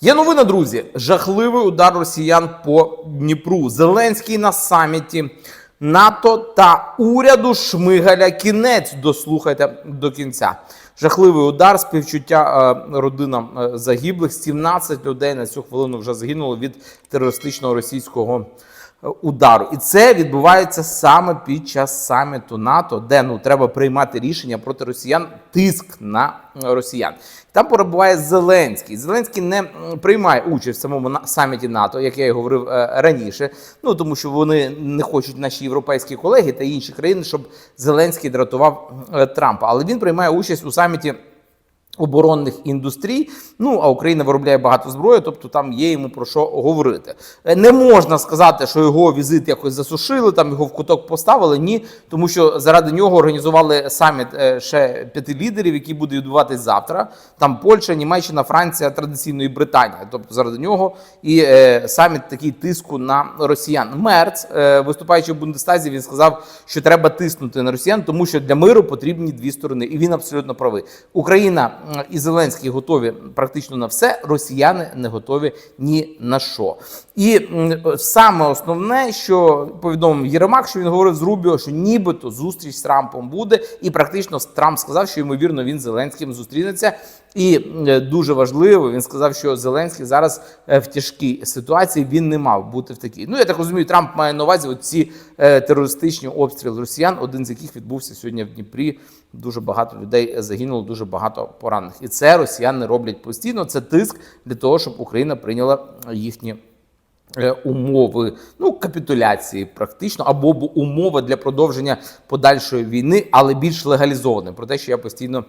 Є новина, друзі. Жахливий удар росіян по Дніпру. Зеленський на саміті НАТО та уряду Шмигаля. Кінець дослухайте до кінця. Жахливий удар, співчуття е, родинам е, загиблих. 17 людей на цю хвилину вже загинуло від терористичного російського удару. І це відбувається саме під час саміту НАТО, де ну треба приймати рішення проти росіян, тиск на е, росіян. Там перебуває Зеленський. Зеленський не приймає участь в самому саміті НАТО, як я і говорив е, раніше. Ну тому що вони не хочуть наші європейські колеги та інші країни, щоб Зеленський дратував е, Трампа. Але він приймає участь у саміті оборонних індустрій. Ну а Україна виробляє багато зброї, тобто там є йому про що говорити. Е, Не можна сказати, що його візит якось засушили, там його в куток поставили. Ні, тому що заради нього організували саміт е, ще п'яти лідерів, який буде відбуватись завтра. Там Польща, Німеччина, Франція, традиційно і Британія. Тобто заради нього і е, саміт такий тиску на росіян. Мерц, е, виступаючи в Бундестазі, він сказав, що треба тиснути на росіян, тому що для миру потрібні дві сторони, і він абсолютно правий. Україна і Зеленський готові практично на все. Росіяни не готові ні на що. І саме основне, що повідомив Єремак, що він говорив з Рубіо, що нібито зустріч з Трампом буде, і практично Трамп сказав, що ймовірно він з Зеленським зустрінеться. І е, дуже важливо, він сказав, що Зеленський зараз е, в тяжкій ситуації він не мав бути в такій. Ну я так розумію, Трамп має на увазі ці терористичні обстріли росіян, один з яких відбувся сьогодні в Дніпрі. Дуже багато людей загинуло, дуже багато поранених. І це росіяни роблять постійно. Це тиск для того, щоб Україна прийняла їхні. е, Умови ну капітуляції, практично або умови для продовження подальшої війни, але більш легалізовані. Про те, що я постійно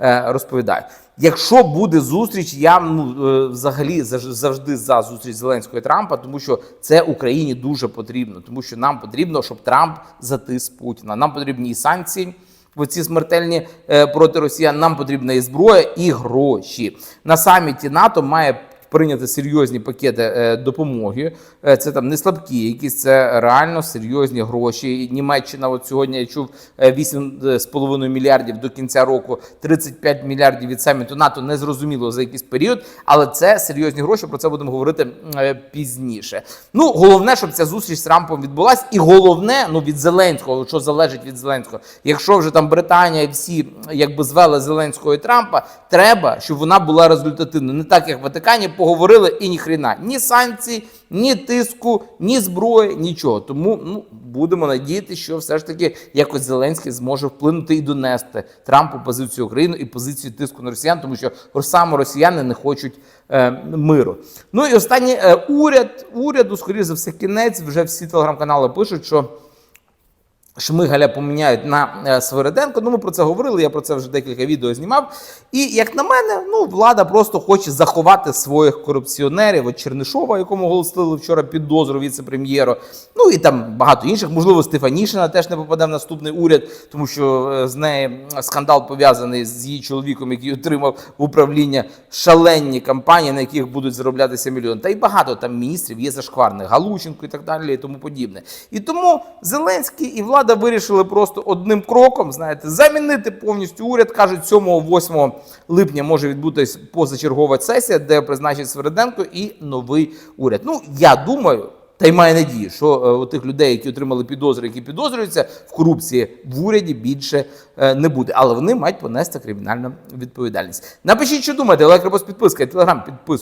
е, розповідаю. Якщо буде зустріч, я ну е, взагалі завжди за зустріч Зеленського і Трампа, тому що це Україні дуже потрібно, тому що нам потрібно, щоб Трамп затис Путіна. Нам потрібні і санкції. Оці смертельні е, проти росіян нам потрібна і зброя, і гроші. На саміті НАТО має прийняти серйозні пакети е, допомоги. Е, Це там не слабкі, якісь це реально серйозні гроші. Німеччина, от сьогодні я чув е, 8,5 мільярдів до кінця року, 35 мільярдів від саміту НАТО. Не зрозуміло за якийсь період, але це серйозні гроші. Про це будемо говорити е, пізніше. Ну головне, щоб ця зустріч з Трампом відбулась, і головне, ну від Зеленського, що залежить від Зеленського. Якщо вже там Британія всі якби звели Зеленського і Трампа, треба, щоб вона була результативною. Не так, як в Ватикані поговорили і ні хрена. Ні санкцій, ні тиску, ні зброї, нічого. Тому ну будемо надіятися, що все ж таки якось Зеленський зможе вплинути і донести Трампу позицію України і позицію тиску на росіян, тому що саме росіяни не хочуть е, миру. Ну і останнє е, уряд уряду, скоріше за все, кінець. Вже всі телеграм-канали пишуть, що. Шмигаля поміняють на е, Свириденко. Ну, ми про це говорили. Я про це вже декілька відео знімав. І як на мене, ну влада просто хоче заховати своїх корупціонерів. От Чернишова, якому оголосили вчора підозру віце-прем'єру. Ну і там багато інших. Можливо, Стефанішина теж не попаде в наступний уряд, тому що е, з неї скандал пов'язаний з її чоловіком, який отримав в управління шалені кампанії, на яких будуть зароблятися мільйони. Та й багато там міністрів є зашкварних, Галученко і так далі, і тому подібне. І тому Зеленський і влада вирішили просто одним кроком, знаєте, замінити повністю уряд. кажуть, 7-8 липня може відбутись позачергова сесія, де призначить Свериденко і новий уряд. Ну я думаю. Та й має надію, що е, у тих людей, які отримали підозри, які підозрюються в корупції в уряді, більше е, не буде. Але вони мають понести кримінальну відповідальність. Напишіть, що думаєте, лайк, репост, підписка, телеграм, підписуйтесь.